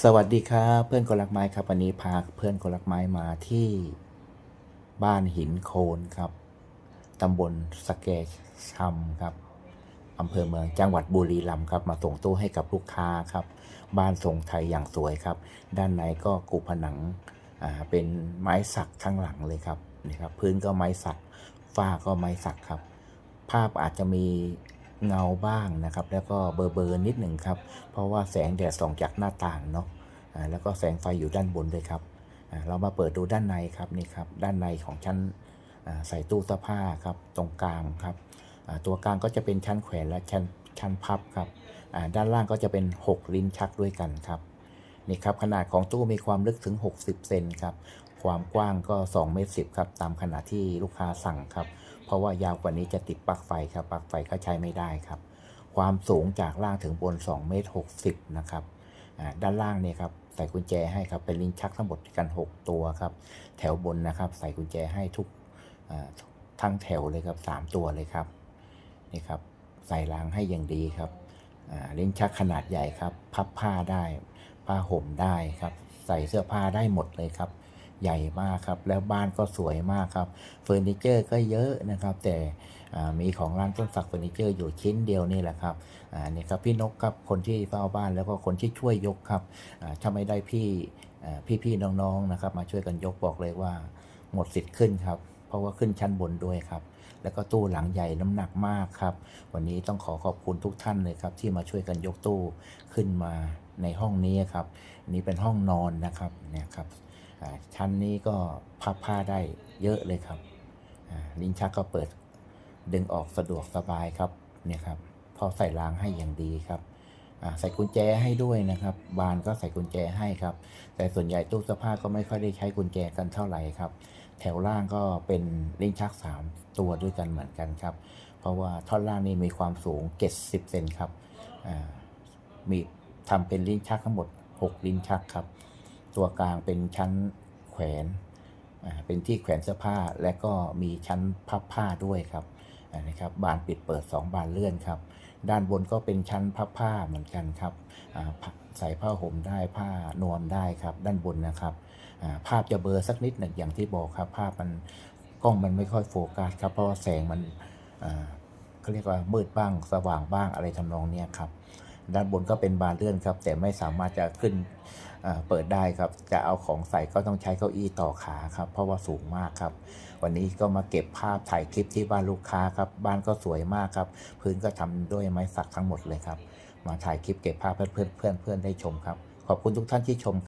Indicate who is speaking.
Speaker 1: สวัสดีครับเพื่อนคนรักไม้ครับวันนี้พาเพื่อนคนรักไม้มาที่บ้านหินโคนครับตำบลสะแกชัมครับอำเภอเมืองจังหวัดบุรีรัมย์ครับ มาส่งตู้ให้กับลูกค้าครับ บ้านทรงไทยอย่างสวยครับ ด้านในก็กูผนังอ่าเป็นไม้สักข้างหลังเลยครับนี่ครับ พื้นก็ไม้สักฝ้าก็ไม้สักครับ ภาพอาจจะมี เงาบ้างนะครับ แล้วก็เบอร์เบอร์นิดหนึ่งครับ เพราะว่าแสงแดดส่องจากหน้าต่างเนาะแล้วก็แสงไฟอยู่ด้านบนด้วยครับ เรามาเปิดดูด้านในครับนี่ครับ ด้านในของชั้นใส่ตู้เสื้อผ้าครับ ตรงกลางครับ ตัวกลางก็จะเป็นชั้นแขวนและชั้นชั้นพับครับ ด้านล่างก็จะเป็น 6 ลิ้นชักด้วยกันครับนี่ครับขนาดของตู้มีความลึกถึง 60 เซนครับ ความกว้างก็2เมตร10ครับ ตามขนาดที่ลูกค้าสั่งครับ ราะว่ายาวกว่านี้จะติดปลั๊กไฟครับปลั๊กไฟก็ใช้ไม่ได้ครับ ความสูงจากล่างถึงบน2เมตร60นะครับด้านล่างเนี่ยครับใส่กุญแจให้ครับเป็นลิ้นชักทั้งหมดกัน 6 ตัวครับ แถวบนนะครับ ใส่กุญแจให้ทุกทั้งแถวเลยครับ 3 ตัวเลยครับนี่ครับใส่รางให้อย่างดีครับลิ้นชักขนาดใหญ่ครับ พับผ้าได้ ผ้าห่มได้ครับ ใส่เสื้อผ้าได้หมดเลยครับ ใหญ่มากครับ แล้วบ้านก็สวยมากครับเฟอร์นิเจอร์ก็เยอะนะครับ แต่มีของร้านต้นสักเฟอร์นิเจอร์อยู่ชิ้นเดียวนี่แหละครับอ่านี่ครับพี่นกครับคนที่เฝ้าบ้านแล้วก็คนที่ช่วยยกครับอ่าถ้าไม่ได้พี่อ่าพี่ๆน้องๆนะครับ มาช่วยกันยกบอกเลยว่าหมดสิทธิ์ขึ้นครับเพราะว่าขึ้นชั้นบนด้วยครับ แล้วก็ตู้หลังใหญ่น้ำหนักมากครับ วันนี้ต้องขอขอบคุณทุกท่านเลยครับ ที่มาช่วยกันยกตู้ขึ้นมาในห้องนี้ครับนนี้เป็นห้องนอนนะครับ เนี่ยครับ ชั้นนี้ก็พับผ้าได้เยอะเลยครับลิ้นชักก็เปิดดึงออกสะดวกสบายครับเนี่ยครับพอใส่รางให้อย่างดีครับใส่กุญแจให้ด้วยนะครับ บานก็ใส่กุญแจให้ครับ แต่ส่วนใหญ่ตู้เสื้อผ้าก็ไม่ค่อยได้ใช้กุญแจกันเท่าไหร่ครับ แถวล่างก็เป็นลิ้นชัก 3 ตัวด้วยกันเหมือนกันครับ เพราะว่าท่อนล่างนี่มีความสูง 70เซนครับมีทำเป็นลิ้นชักทั้งหมด 6 ลิ้นชักครับ ตัวกลางเป็นชั้นแขวนเป็นที่แขวนเสื้อผ้าและก็มีชั้นพับผ้าด้วยครับนะครับบานปิดเปิด 2 บานเลื่อนครับ ด้านบนก็เป็นชั้นพับผ้าเหมือนกันครับใส่ผ้าห่มได้ผ้านวมได้ครับ ด้านบนนะครับภาพจะเบลอสักนิดหนึ่งอย่างที่บอกครับ ภาพมันกล้องมันไม่ค่อยโฟกัสครับเพราะว่าแสงมันเขาเรียกว่ามืดบ้างสว่างบ้างอะไรทำนองนี้ครับ ด้านบนก็เป็นบานเลื่อนครับ แต่ไม่สามารถจะขึ้นเปิดได้ครับ จะเอาของใส่ก็ต้องใช้เก้าอี้ต่อขาครับ เพราะว่าสูงมากครับ วันนี้ก็มาเก็บภาพถ่ายคลิปที่บ้านลูกค้าครับ บ้านก็สวยมากครับ พื้นก็ทำด้วยไม้สักทั้งหมดเลยครับ มาถ่ายคลิปเก็บภาพเพื่อนเพื่อนเพื่อนเพื่อนได้ชมครับ ขอบคุณทุกท่านที่ชม